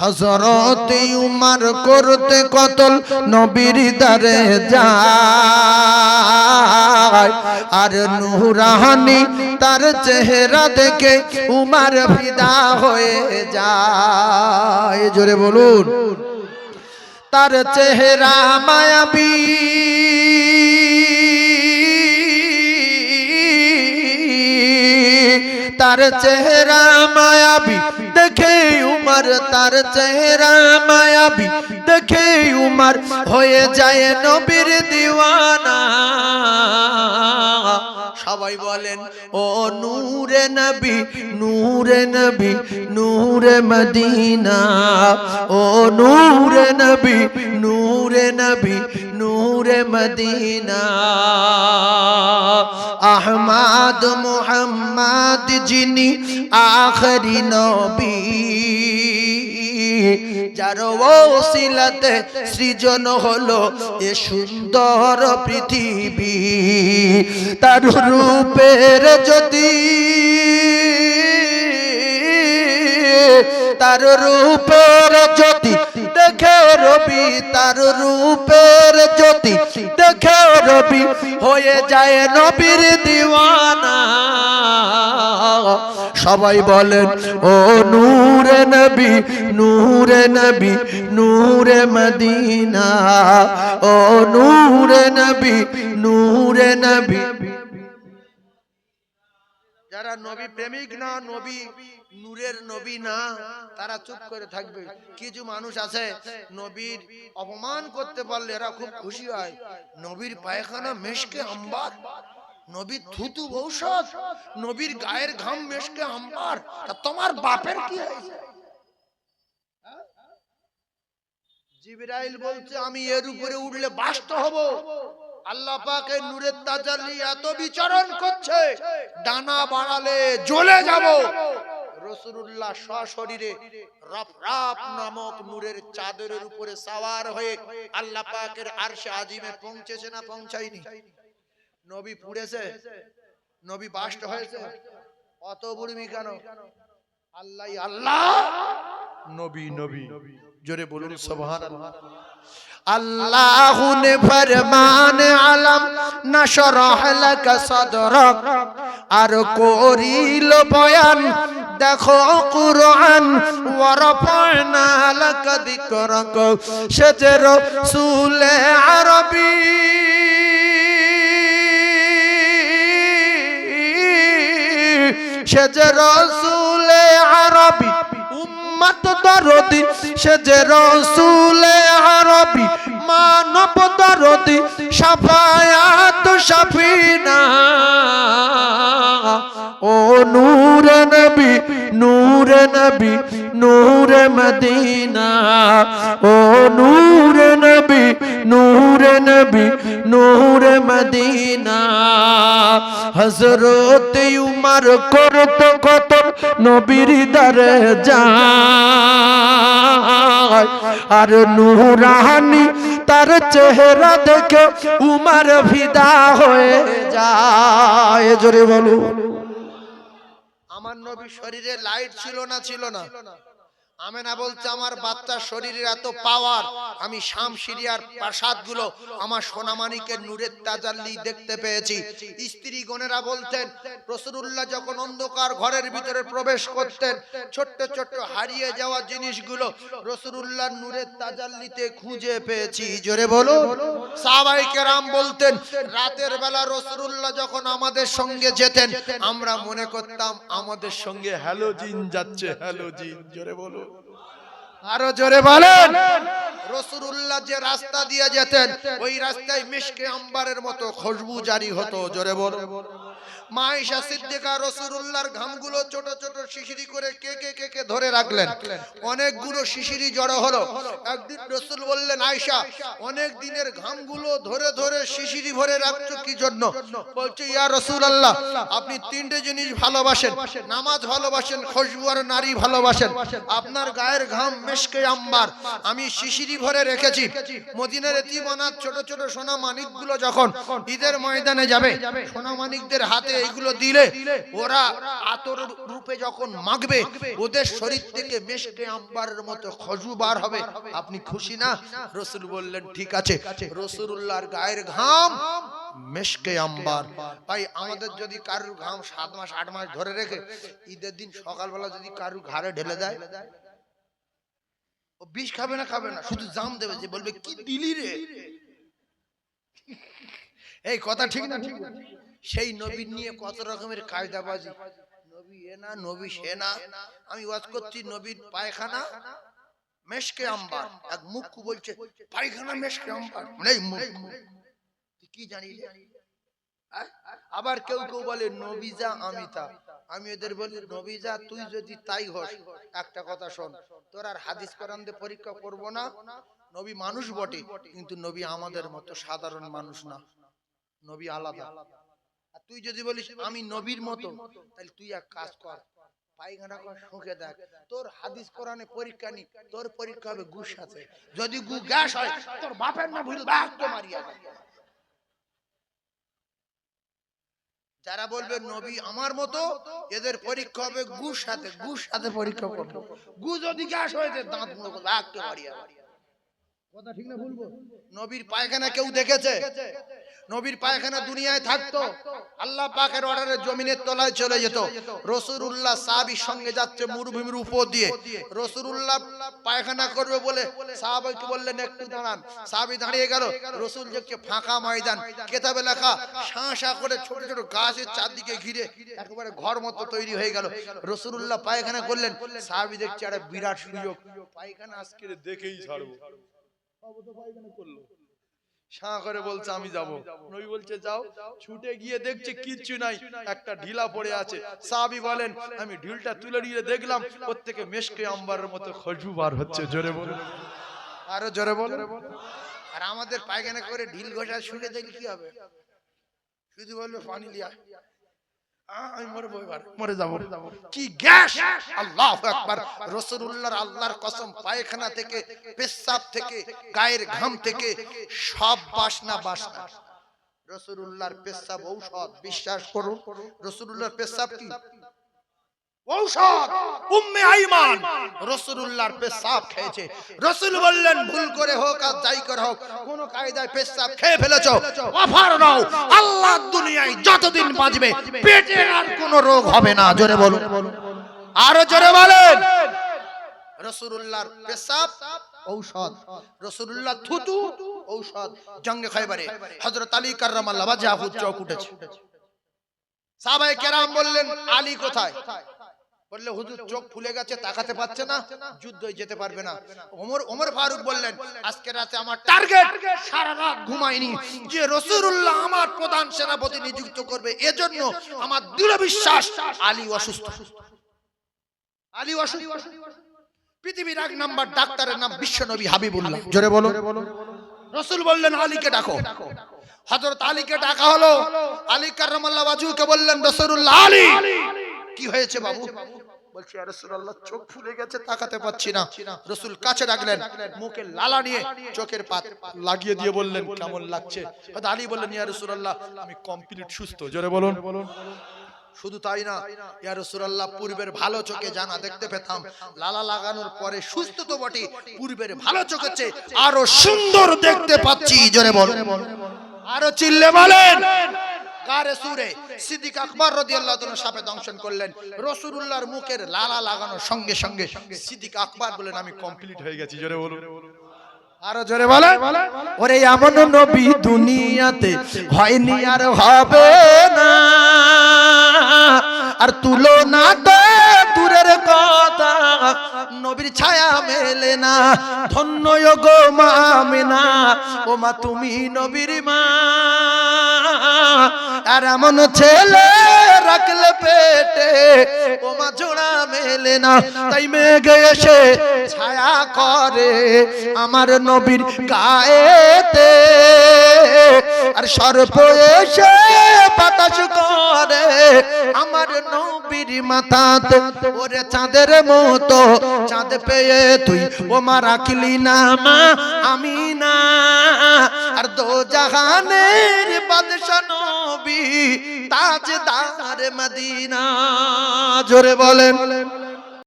হজরত উমার করতে কতল নবীর দারে যায়। আর নুরাহানি তার চেহারা দেখে উমার ফিদা হয়ে যায়। জোরে বলুন। তার চেহারা মায়াবী। তার চেহারা মায়াবী, দেখে উমর তার চেহারা মায়াবী, দেখে উমর হয়ে যায় নবীর দিওয়ানা। সবাই বলেন, ও নূরে নবী নূরে নবী, নূরে মদিনা। ও নূরে নবী নূরে নবী, নূরে মদিনা। আহমদ মোহাম্মদ যিনি আখরি নবী। যার ওসিলাতে সৃজন হলো এ সুন্দর পৃথিবী। তার রূপের যদি তার রূপের জ্যোতি। দেখে রবি তার রূপের জ্যোতি। দেখে রবি হয়ে যায় নবীর দিওয়ানা। সবাই বলেন, ও নূরে নবী নূরে নবী, নূরে মদিনা। ও নূরে নবী নূরে নবী। যারা নবী প্রেমিক না, নবী নূরের নবী না, তারা চুপ করে থাকবে। কিছু মানুষ আছে, নবীর অপমান করতে পারলে এরা খুব খুশি হয়। নবীর পায়খানা মেশকে আম্বার নবীর থুতু ঔষধ নবীর গায়ের ঘাম মেশকে আম্বার তা তোমার বাপের কি হয়েছে? জিবরাইল বলছে, আমি এর উপরে উঠলে বাস্ত হব। আল্লাহ পাকের নূরের তাজাল্লি এত বিচরণ করছে, ডানা বাড়ালে জ্বলে যাব। রসুল্লাহ সশরীরে রফরাফ নামক নূরের চাদরের উপরে সাওয়ার হয়ে আল্লাহ পাকের আরশে আজিমে পৌঁছেছে না পৌঁছায়নি? নবী পুড়েছে? নবী বাস্ট হয়েছে? অত বুড়মি কেন? আল্লাহ আল্লাহ! নবী নবী! জোরে বলুন, সুবহানাল্লাহ! আল্লাহ নে ফরমান আলম, নশরহ লক সদরক, আর করিল বয়ান দেখো কুরআন ওয়ারফানা লক যিকরক সে রাসূল আরবী সে যে রসুল আরবি উম্মত দরদি সে যে রসুল আরবি মানব দরদি, সাফায়াত সাফিনা। ও নূর নবী নূর নবী মদিনা। ও নূর নবী নূর নবী, নূর মদিনা। হজরত উমর করত কত নবীর দরে যায় আর নুরানি তার চেহারা দেখে উমর ফিদা হয়ে যায়। জোরে বলো নবী শরীরে লাইট ছিল না ছিল না। আমেনা বলছে আমার বাচ্চার শরীরের এত পাওয়ার আমি শাম সিরিয়ার প্রাসাদগুলো আমার সোনামানিকের নূরের তাজাল্লি দেখতে পেয়েছি। স্ত্রী গণেরা বলতেন রসুল্লাহ যখন অন্ধকার ঘরের ভিতরে প্রবেশ করতেন ছোট্ট ছোট্ট হারিয়ে যাওয়া জিনিসগুলো রসুল্লাহ নূরের তাজাল্লিতে খুঁজে পেয়েছি। জোরে বলো সাহাবাই কেরাম বলতেন রাতের বেলা রসুল্লাহ যখন আমাদের সঙ্গে যেতেন আমরা মনে করতাম আমাদের সঙ্গে হ্যালোজিন যাচ্ছে হ্যালোজিন। জোরে বলো আরও জোরে বলেন। রসুল্লাহ যে রাস্তা দিয়ে যেতেন, ওই রাস্তায় মিশকে আম্বারের মতো খুশবু জারি হতো, জোরে বলো। মাইশা সিদ্দিকা ঘামগুলো ছোট ছোট শিশিরি করে কে কে কে কে ধরে রাখলেন। অনেকগুলো শিশিরি জড়ো হলো। একদিন রসুল বললেন আয়সা অনেক দিনের ঘামগুলো ধরে ধরে শিশিরি ভরে রাখছো কি জন্য? বলছে, ইয়া রসুল আল্লাহ আপনি তিনটে জিনিস ভালোবাসেন। নামাজ ভালোবাসেন, খুশবু আর নারী ভালোবাসেন। আপনার গায়ের ঘাম মেশকে আম্বার। আমি শিশিরি ভরে রেখেছি। মদিনার এতিমানাত ছোট ছোট সোনা মানিকগুলো যখন ঈদের ময়দানে যাবে, সোনা মানিকদের হাতে এইগুলো দিলে ওরা আতর রূপে যখন মাখবে, ওদের শরীর থেকে মেশকে আম্বারের মতো খজু বার হবে। আপনি খুশি না? রসুল বললেন, ঠিক আছে। রসুল্লাহর গায়ের ঘাম মেশকে আম্বার। ভাই, আমাদের যদি কারুর ঘাম সাত মাস, আট মাস ধরে রেখে ঈদের দিন সকালবেলা যদি কারুর ঘাড়ে ঢেলে দেয় ও বিষ খাবে না খাবে না। শুধু জাম দেবে যে বলবে, কি দিলি রে? এই কথা ঠিক না ঠিক না? সেই নবীর নিয়ে কত রকমের কায়দাবাজি। নবী নবী আমি ওয়াজ করছি নবীর পায়খানা, মেশকে আম্বার। এক মুক্কু বলছে, পায়খানা মেশকে আম্বার। তুই কি রে? আহ? আবার কেউ কেউ বলে নবীজা আমিতা আমি ওদের বলি নবীজা তুই যদি তাই হস। একটা কথা শোন। হাদিস পরীক্ষা করব না। নবী মানুষ বটে, কিন্তু নবী আমাদের মতো সাধারণ মানুষ না। নবী আলাদা। আর তুই যদি বলিস, আমি নবীর মতো তাহলে তুই এক কাজ কর, পায়খানা কর, শুকে দেখ। তোর হাদিস কোরআনে পরীক্ষা নি তোর পরীক্ষা হবে গুর সাথে যদি গু গ্যাস হয়, তোর বাপের না ভুল তো মারিয়া দেবে। যারা বলবে নবী আমার মতো এদের পরীক্ষা হবে গুর সাথে গুর সাথে পরীক্ষা করবে। গু যদি গ্যাস হয়েছে দাঁত মুখ করবে বাড়িয়া মারিয়া নবীর পায়খানা কেউ দেখেছে? নবীর পায়খানা দুনিয়ায় থাকতো। আল্লাহ অর্ডারে জমিনের তলায় চলে যেত। রসুরুল্লাহ সাহাবির সঙ্গে যাচ্ছে মরুভূমির উপর দিয়ে। রসুরুল্লাহ পায়খানা করবে বলে সাহাবাইকে বললেন, একটু দাঁড়ান। সাহাবি দাঁড়িয়ে গেল। রসুল ফাঁকা ময়দান। কেতাবে লেখা, শাঁ করে ছোট ছোট গাছের চারদিকে ঘিরে একেবারে ঘর মতো তৈরি হয়ে গেল। রসুরুল্লাহ পায়খানা করলেন। সাহাবি দেখছে একটা বিরাট সুযোগ। পায়খানা আজকে দেখেই ছাড়বো। সাঁ করে বলছে আমি যাব। নবী বলছে যাও। ছুটে গিয়ে দেখছে কিচ্ছু নাই। একটা ঢিলা পড়ে আছে। সাহাবি বলেন আমি ঢিলটা তুলে নিয়ে দেখলাম। থেকে মেশকে আম্বারের মতো খুশবু বার হচ্ছে জোরে বলো আরও জোরে বলো আর আমাদের পায়খানা করে ঢিল ঘষা শুনে দেখলে কি হবে? শুধু বলবে পানি লিয়া। আমি মরবো এবার। মরে যাব। কি গ্যাস? আল্লাহ একবার রসুল্লাহর আল্লাহর কসম পায়খানা থেকে পেশাব থেকে গায়ের ঘাম থেকে সব বাসনা বাসনা। রসুল্লাহর পেশাব ঔষধ বিশ্বাস করুন। রসুল্লাহর পেশাব কি? ঔষধ। উম্মে আইমান। রসুলুল্লাহর পেশাব খেয়েছে। রসুল বললেন ভুল করে হোক আর যাই করে হোক কোন কায়দায় পেশাব খেয়ে ফেলেছো? অফার নাও। আল্লাহ দুনিয়ায় যতদিন বাঁচবে পেটে আর কোনো রোগ হবে না। জোরে বলুন। আরও জোরে বলেন। রসুলুল্লাহর পেশাব ঔষধ। রসুলুল্লাহ থুতু ঔষধ। জঙ্গে খাইবারে হযরত আলী কাররামাল্লাহ বাজাহু চৌক উঠেছে। সাহাবায়ে কেরাম বললেন আলী কোথায়? বললে হুজুর চোখ ফুলে গেছে তাকাতে পারছে না যুদ্ধ যেতে পারবে না। ওমর ওমর ফারুক বললেন আজকে রাতে আমার টার্গেট সারা রাত ঘুমাইনি যে রসুল্লাহ আমার প্রধান সেনাপতি নিযুক্ত করবে এজন্য আমার দৃঢ় বিশ্বাস আলী অসুস্থ। আলী অসুস্থ। পৃথিবীর এক নাম্বার ডাক্তারের নাম বিশ্বনবী হাবিবুল্লাহ। জোরে বলো রসুল বললেন আলীকে ডাকো। হযরত আলীকে ডাকা হলো। আলী কাররামাল্লাহ ওয়াজহুকে বললেন রাসূলুল্লাহ আলী! কি হয়েছে বাবু? বলছি চোখ ফুলে গেছে তাকাতে পাচ্ছি না। রাসূল কাছে মুখে লালা নিয়ে চোখের পাত লাগিয়ে দিয়ে বললেন কেমন লাগছে? আলী বললেন ইয়া আমি কমপ্লিট সুস্থ। জোরে বলুন। শুধু তাই না ইয়া রাসূলুল্লাহ পূর্বের ভালো চোখে জানা দেখতে পেতাম। লালা লাগানোর পরে সুস্থ তো বটে পূর্বের ভালো চোখের চেয়ে আরও সুন্দর দেখতে পাচ্ছি জোরে বল আরও চিল্লে বলেন। কারে সুরে সিদ্দিক আকবর রাদিয়াল্লাহু তাআলা সাপে দংশন করলেন। রাসূলুল্লাহর মুখের লালা লাগানোর সঙ্গে সঙ্গে সিদ্দিক আকবর বলেন আমি কমপ্লিট হয়ে গেছি। জোরে বলুন। আরও জোরে বলে ওরে এমন নবী দুনিয়াতে হয়নি আর হবে না। আর তুলনা তো দূরের কথা, নবীর ছায়া মেলে না। ধন্য গো মা ও মা তুমি নবীর মা। আর এমন ছেলে রাখলে পেটে, ও মা জোড়া মেলে না, তাই মেঘে এসে ছায়া করে আমার নবীর গায়েতে। আর সর্প এসে বাতাস করে আমার নবীর মাথাতে, ওরে চাঁদের মতো চাঁদ পেয়ে তুই, ও মা রাখলি না মা, আমি না। আর দো জাহানের বাদশা নবী তাজদার মদিনা। জোরে বলেন।